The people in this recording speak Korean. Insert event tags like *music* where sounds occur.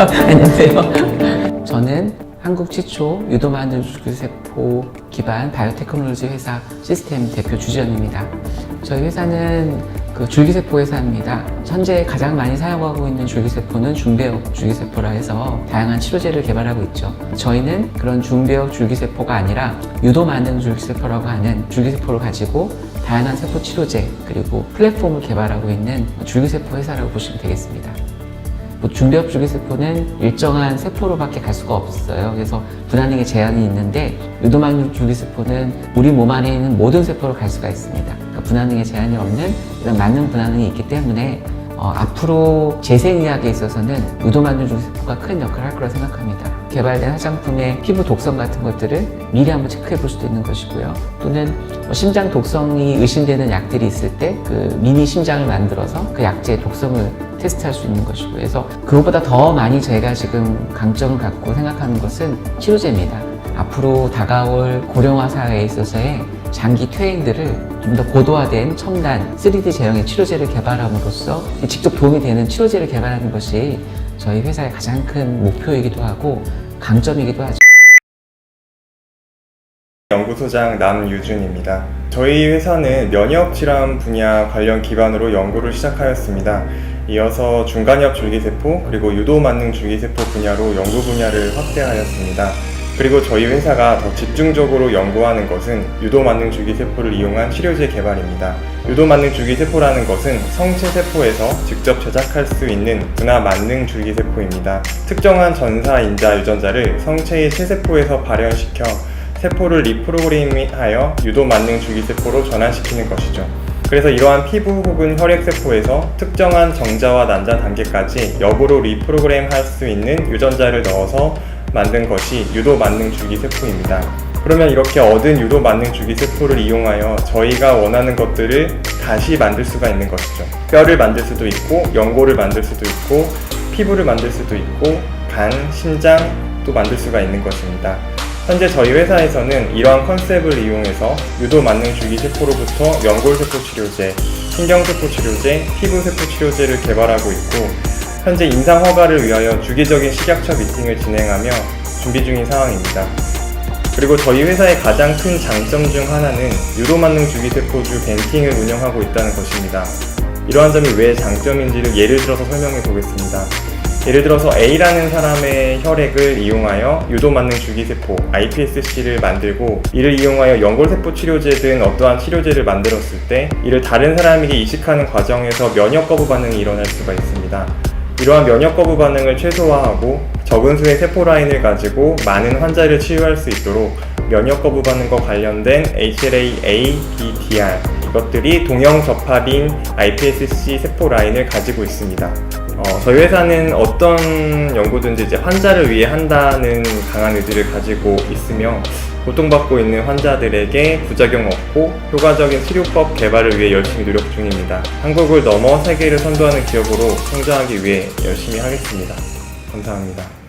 안녕하세요. *laughs* 저는 한국 최초 유도만들 줄기세포 기반 바이오테크놀로지 회사 시스템 대표 주지연입니다. 저희 회사는 그 줄기세포 회사입니다. 현재 가장 많이 사용하고 있는 줄기세포는 중배역 줄기세포라 해서 다양한 치료제를 개발하고 있죠. 저희는 그런 중배역 줄기세포가 아니라 유도 만능 줄기세포라고 하는 줄기세포를 가지고 다양한 세포 치료제 그리고 플랫폼을 개발하고 있는 줄기세포 회사라고 보시면 되겠습니다. 뭐 중배업 줄기 세포는 일정한 세포로밖에 갈 수가 없어요. 그래서 분할능에 제한이 있는데 유도막류 줄기 세포는 우리 몸 안에 있는 모든 세포로 갈 수가 있습니다. 그러니까 분할능에 제한이 없는 이런 만능 분할능이 있기 때문에 어, 앞으로 재생의학에 있어서는 유도막류 줄기세포가 큰 역할을 할 거라 생각합니다. 개발된 화장품의 피부 독성 같은 것들을 미리 한번 체크해 볼 수도 있는 것이고요. 또는 뭐 심장 독성이 의심되는 약들이 있을 때 그 미니 심장을 만들어서 그 약제의 독성을 테스트할 수 있는 것이고 그래서 그것보다 더 많이 저희가 지금 강점을 갖고 생각하는 것은 치료제입니다. 앞으로 다가올 고령화 사회에 있어서의 장기 퇴행들을 좀 더 고도화된 첨단 3D 제형의 치료제를 개발함으로써 직접 도움이 되는 치료제를 개발하는 것이 저희 회사의 가장 큰 목표이기도 하고 강점이기도 하죠. 연구소장 남유준입니다. 저희 회사는 면역 질환 분야 관련 기반으로 연구를 시작하였습니다. 이어서 중간엽 줄기세포 그리고 유도 만능 줄기세포 분야로 연구 분야를 확대하였습니다. 그리고 저희 회사가 더 집중적으로 연구하는 것은 유도 만능 줄기세포를 이용한 치료제 개발입니다. 유도 만능 줄기세포라는 것은 성체 세포에서 직접 제작할 수 있는 분화 만능 줄기세포입니다. 특정한 전사 인자 유전자를 성체의 체세포에서 발현시켜 세포를 리프로그래밍하여 유도 만능 줄기세포로 전환시키는 것이죠. 그래서 이러한 피부 혹은 혈액세포에서 특정한 정자와 난자 단계까지 역으로 리프로그램 할 수 있는 유전자를 넣어서 만든 것이 유도 만능 줄기세포입니다. 그러면 이렇게 얻은 유도 만능 줄기세포를 이용하여 저희가 원하는 것들을 다시 만들 수가 있는 것이죠. 뼈를 만들 수도 있고, 연골을 만들 수도 있고, 피부를 만들 수도 있고, 간, 심장도 만들 수가 있는 것입니다. 현재 저희 회사에서는 이러한 컨셉을 이용해서 유도 만능 줄기세포로부터 연골세포 치료제, 신경세포 치료제, 피부세포 치료제를 개발하고 있고 현재 임상 허가를 위하여 주기적인 식약처 미팅을 진행하며 준비 중인 상황입니다. 그리고 저희 회사의 가장 큰 장점 중 하나는 유도 만능 줄기세포주 벤팅을 운영하고 있다는 것입니다. 이러한 점이 왜 장점인지를 예를 들어서 설명해 보겠습니다. 예를 들어서 A라는 사람의 혈액을 이용하여 유도 만능 줄기세포 iPSC를 만들고 이를 이용하여 연골세포 치료제 등 어떠한 치료제를 만들었을 때 이를 다른 사람에게 이식하는 과정에서 면역 거부 반응이 일어날 수가 있습니다. 이러한 면역 거부 반응을 최소화하고 적은 수의 세포 라인을 가지고 많은 환자를 치유할 수 있도록 면역 거부 반응과 관련된 HLA-A, B, DR 이것들이 동형 접합인 iPSC 세포 라인을 가지고 있습니다. 어, 저희 회사는 어떤 연구든지 이제 환자를 위해 한다는 강한 의지를 가지고 있으며 고통받고 있는 환자들에게 부작용 없고 효과적인 치료법 개발을 위해 열심히 노력 중입니다. 한국을 넘어 세계를 선도하는 기업으로 성장하기 위해 열심히 하겠습니다. 감사합니다.